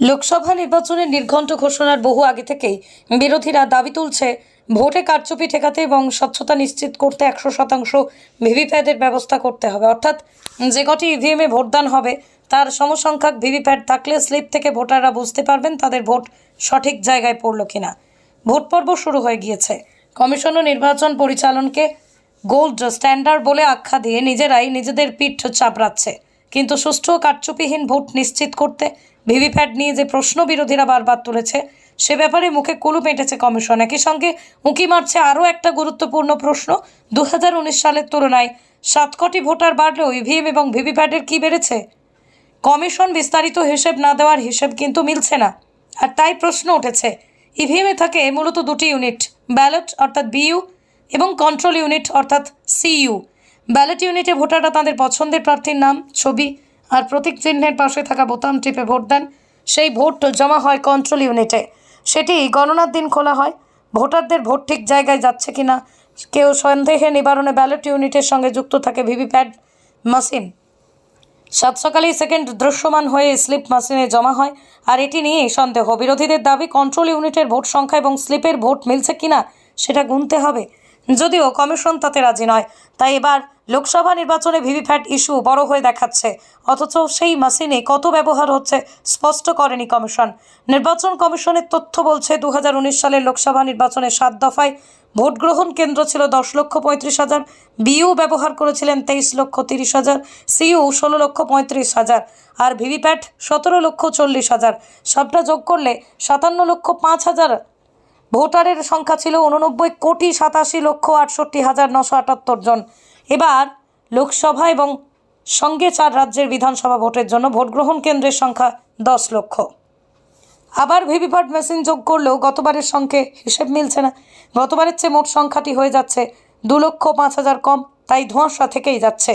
লোকসভা নির্বাচনের নির্ঘণ্ট ঘোষণার বহু আগে থেকেই বিরোধীরা দাবি তুলছে, ভোটে কারচুপি ঠেকাতে এবং স্বচ্ছতা নিশ্চিত করতে একশো শতাংশ ভিভিপ্যাটের ব্যবস্থা করতে হবে। অর্থাৎ যে কটি ইভিএমে ভোটদান হবে, তার সমসংখ্যক ভিভিপ্যাট থাকলে স্লিপ থেকে ভোটাররা বুঝতে পারবেন তাদের ভোট সঠিক জায়গায় পড়ল কিনা। ভোট পর্ব শুরু হয়ে গিয়েছে। কমিশনও নির্বাচন পরিচালনকে গোল্ড স্ট্যান্ডার্ড বলে আখ্যা দিয়ে নিজেরাই নিজেদের পিঠ চাপড়াচ্ছে। কিন্তু সুষ্ঠু কারচুপিহীন ভোট নিশ্চিত করতে ভিভিপ্যাট নিয়ে যে প্রশ্ন বিরোধীরা বারবার তুলেছে, সে ব্যাপারে মুখে কুলু মেটেছে কমিশন। একই সঙ্গে উঁকি মারছে আরও একটা গুরুত্বপূর্ণ প্রশ্ন। দু হাজার উনিশ সালের তুলনায় সাত কোটি ভোটার বাড়লেও ইভিএম এবং ভিভিপ্যাটের কি বেড়েছে? কমিশন বিস্তারিত হিসেব না দেওয়ার হিসেব কিন্তু মিলছে না। আর তাই প্রশ্ন উঠেছে, ইভিএমে থাকে মূলত দুটি ইউনিট, ব্যালট অর্থাৎ বিইউ এবং কন্ট্রোল ইউনিট অর্থাৎ সিইউ। ব্যালট ইউনিটে ভোটাররা তাদের পছন্দের প্রার্থীর নাম, ছবি আর প্রতীক চিহ্নের পাশে থাকা বোতাম টিপে ভোট দেন। সেই ভোট জমা হয় কন্ট্রোল ইউনিটে সেটি গণনার দিন খোলা হয়। ভোটারদের ভোট ঠিক জায়গায় যাচ্ছে কিনা, কেউ সন্দেহে নিবারণে ব্যালট ইউনিটের সঙ্গে যুক্ত থাকে ভিভিপ্যাট মেশিন সাত সকালেই সেকেন্ড দৃশ্যমান হয়ে স্লিপ মেশিনে জমা হয়। আর এটি নিয়েই সন্দেহ। বিরোধীদের দাবি কন্ট্রোল ইউনিটের ভোট সংখ্যা এবং স্লিপের ভোট মিলছে কিনা, সেটা গুনতে হবে। যদিও কমিশন তাতে রাজি নয়, তাই এবার লোকসভা নির্বাচনে ভিভিপ্যাট ইস্যু বড় হয়ে দেখাচ্ছে। অথচ সেই মেশিনে কত ব্যবহার হচ্ছে স্পষ্ট করেনি কমিশন। নির্বাচন কমিশনের তথ্য বলছে দু হাজার উনিশ সালের লোকসভা নির্বাচনের সাত দফায় ভোট গ্রহণ কেন্দ্র ছিল দশ লক্ষ পঁয়ত্রিশ হাজার, বিইউ ব্যবহার করেছিলেন তেইশ লক্ষ তিরিশ হাজার, সিইউ ষোলো লক্ষ পঁয়ত্রিশ হাজার আর ভিভিপ্যাট সতেরো লক্ষ চল্লিশ হাজার। সবটা যোগ করলে সাতান্ন লক্ষ পাঁচ হাজার ভোটারের সংখ্যা ছিল উননব্বই কোটি সাতাশি লক্ষ আটষট্টি হাজার নশো আটাত্তর জন। এবার লোকসভা এবং সঙ্গে চার রাজ্যের বিধানসভা ভোটের জন্য ভোট গ্রহণ কেন্দ্রের সংখ্যা দশ লক্ষ। আবার ভিভিপ্যাট মেশিন যোগ করলেও গতবারের সঙ্গে হিসেব মিলছে না। গতবারের চেয়ে মোট সংখ্যাটি হয়ে যাচ্ছে দু লক্ষ পাঁচ হাজার কম, তাই ধোঁয়াশা থেকেই যাচ্ছে।